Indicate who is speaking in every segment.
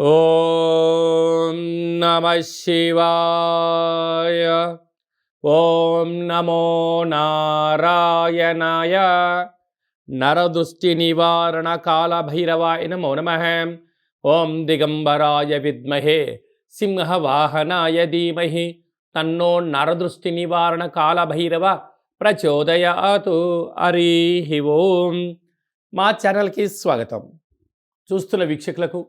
Speaker 1: ఓం నమ శివాయ. ఓం నమో నారాయణాయ. నరదృష్టి నివారణ కాళభైరవాయ నమో నమ. ఓం దిగంబరాయ విద్మహే. సింహవాహనాయ ధీమహి. తన్నో నరదృష్టి నివారణ కాలభైరవ ప్రచోదయాతు హరి ఓం. మా ఛానల్కి స్వాగతం. చూస్తున్న వీక్షకులకు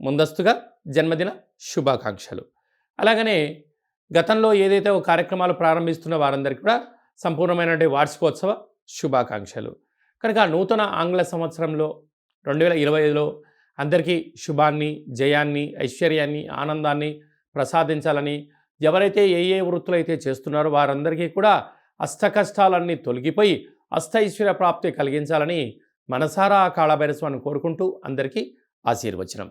Speaker 1: ముందస్తుగా జన్మదిన శుభాకాంక్షలు. అలాగనే గతంలో ఏదైతే ఒక కార్యక్రమాలు ప్రారంభిస్తున్న వారందరికీ కూడా సంపూర్ణమైనటువంటి వార్షికోత్సవ శుభాకాంక్షలు. కనుక నూతన ఆంగ్ల సంవత్సరంలో రెండు వేల ఇరవై ఐదులో అందరికీ శుభాన్ని జయాన్ని ఐశ్వర్యాన్ని ఆనందాన్ని ప్రసాదించాలని ఎవరైతే ఏ ఏ వృత్తులు అయితే చేస్తున్నారో వారందరికీ కూడా అష్టకష్టాలన్నీ తొలగిపోయి అష్టైశ్వర్య ప్రాప్తి కలిగించాలని మనసారా కాళభైరస్వాన్ని కోరుకుంటూ అందరికీ ఆశీర్వచనం.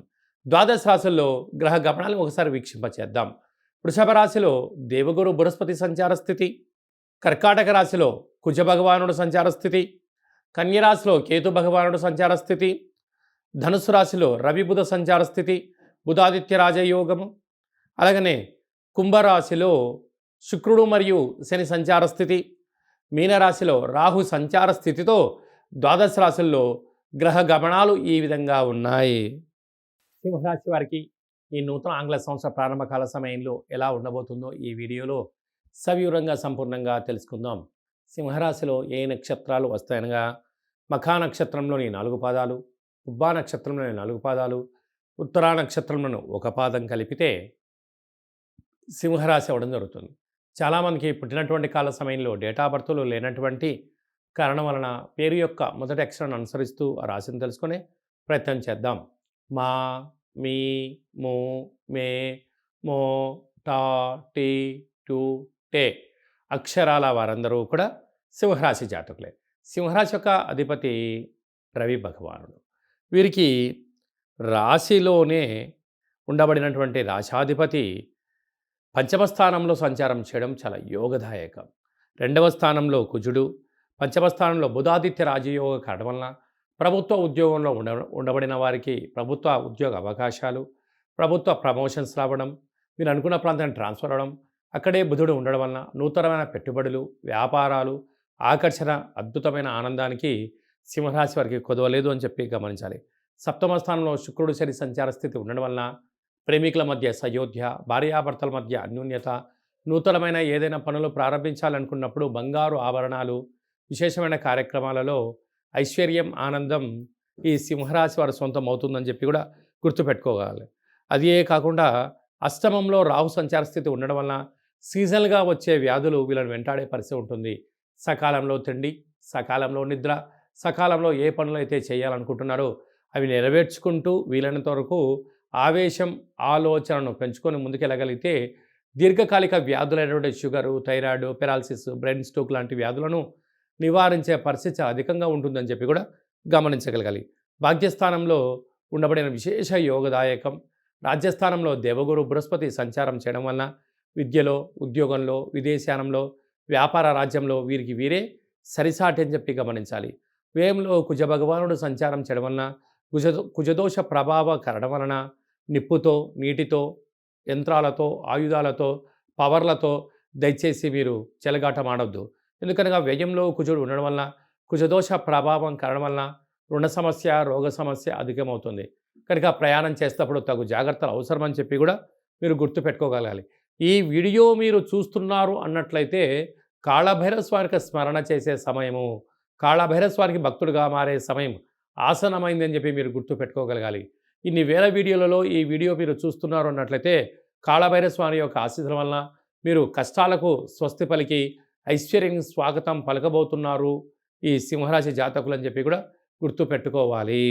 Speaker 1: ద్వాదశ రాశుల్లో గ్రహ గమనాలు ఒకసారి వీక్షింపచేద్దాం. వృషభ రాశిలో దేవగురు బృహస్పతి సంచార స్థితి కర్కాటక రాశిలో కుజ భగవానుడు సంచార స్థితి కన్యరాశిలో కేతు భగవానుడు సంచార స్థితి ధనుసు రాశిలో రవి బుధ సంచార స్థితి బుధాదిత్య రాజయోగము అలాగనే కుంభరాశిలో శుక్రుడు మరియు శని సంచార స్థితి మీనరాశిలో రాహు సంచార స్థితితో ద్వాదశ రాశుల్లో గ్రహ గమనాలు ఈ విధంగా ఉన్నాయి. సింహరాశి వారికి ఈ నూతన ఆంగ్ల సంవత్సర ప్రారంభ కాల సమయంలో ఎలా ఉండబోతుందో ఈ వీడియోలో సవివరంగా సంపూర్ణంగా తెలుసుకుందాం. సింహరాశిలో ఏ నక్షత్రాలు వస్తాయనగా మఖా నక్షత్రంలోని నాలుగు పాదాలు ఉబ్బా నక్షత్రంలోని నాలుగు పాదాలు ఉత్తరా నక్షత్రంలోని ఒక పాదం కలిపితే సింహరాశి అవ్వడం జరుగుతుంది. చాలామందికి పుట్టినటువంటి కాల సమయంలో డేటా బర్త్లు లేనటువంటి కారణం వలన పేరు యొక్క మొదటి అక్షరాన్ని అనుసరిస్తూ ఆ రాశిని తెలుసుకునే ప్రయత్నం చేద్దాం. మా మీ మూ మే మో టా టీ టూ టే అక్షరాల వారందరూ కూడా సింహరాశి జాతకులే. సింహరాశి యొక్క అధిపతి రవి భగవానుడు. వీరికి రాశిలోనే ఉండబడినటువంటి రాశాధిపతి పంచమ స్థానంలో సంచారం చేయడం చాలా యోగదాయకం. రెండవ స్థానంలో కుజుడు పంచమ స్థానంలో బుధాదిత్య రాజయోగ కావడం వలన ప్రభుత్వ ఉద్యోగంలో ఉండ ఉండబడిన వారికి ప్రభుత్వ ఉద్యోగ అవకాశాలు ప్రభుత్వ ప్రమోషన్స్ రావడం మీరు అనుకున్న ప్రాంతాన్ని ట్రాన్స్ఫర్ అవ్వడం అక్కడే బుధుడు ఉండడం వలన నూతనమైన పెట్టుబడులు వ్యాపారాలు ఆకర్షణ అద్భుతమైన ఆనందానికి సింహరాశి వారికి కొదవలేదు అని చెప్పి గమనించాలి. సప్తమ స్థానంలో శుక్రుడు శని సంచార స్థితి ఉండడం వలన ప్రేమికుల మధ్య సయోధ్య భార్యాభర్తల మధ్య అన్యోన్యత నూతనమైన ఏదైనా పనులు ప్రారంభించాలనుకున్నప్పుడు బంగారు ఆభరణాలు విశేషమైన కార్యక్రమాలలో ఐశ్వర్యం ఆనందం ఈ సింహరాశి వారి సొంతం అవుతుందని చెప్పి కూడా గుర్తుపెట్టుకోగలి అదే కాకుండా అష్టమంలో రాహు సంచార స్థితి ఉండడం వలన సీజనల్గా వచ్చే వ్యాధులు వీళ్ళని వెంటాడే పరిస్థితి ఉంటుంది. సకాలంలో తిండి సకాలంలో నిద్ర సకాలంలో ఏ పనులు అయితే చేయాలనుకుంటున్నారో అవి నెరవేర్చుకుంటూ వీలైనంత వరకు ఆవేశం ఆలోచనను పెంచుకొని ముందుకెళ్ళగలిగితే దీర్ఘకాలిక వ్యాధులైనటువంటి sugar thyroid paralysis brain stroke లాంటి వ్యాధులను నివారించే పరిస్థితి అధికంగా ఉంటుందని చెప్పి కూడా గమనించగలగాలి. భాగ్యస్థానంలో ఉండబడిన విశేష యోగదాయకం రాజ్యస్థానంలో దేవగురు బృహస్పతి సంచారం చేయడం వలన విద్యలో ఉద్యోగంలో విదేశానంలో వ్యాపార రాజ్యంలో వీరికి వీరే సరిసాటి అని చెప్పి గమనించాలి. వ్యయంలో కుజ భగవానుడు సంచారం చేయడం వలన కుజ కుజదోష ప్రభావ కరడం వలన నిప్పుతో నీటితో యంత్రాలతో ఆయుధాలతో పవర్లతో దయచేసి మీరు చెలగాటమాడవద్దు ఎందుకనగా వ్యయంలో కుజుడు ఉండడం వలన కుజదోష ప్రభావం కారణం వలన రుణ సమస్య రోగ సమస్య అధికమవుతుంది. కనుక ప్రయాణం చేసేటప్పుడు తగు జాగ్రత్తలు అవసరమని చెప్పి కూడా మీరు గుర్తుపెట్టుకోగలగాలి ఈ వీడియో మీరు చూస్తున్నారు అన్నట్లయితే కాళభైరస్వారికి స్మరణ చేసే సమయము కాళభైరస్వారికి భక్తుడుగా మారే సమయం ఆసనమైందని చెప్పి మీరు గుర్తుపెట్టుకోగలగాలి ఇన్ని వేల వీడియోలలో ఈ వీడియో మీరు చూస్తున్నారు అన్నట్లయితే కాళభైరస్వామి యొక్క ఆశీస్సుల వలన మీరు కష్టాలకు స్వస్తి పలికి ఐశ్వర్యం స్వాగతం పలకబోతున్నారు ఈ సింహరాశి జాతకులు అని చెప్పి కూడా గుర్తుపెట్టుకోవాలి.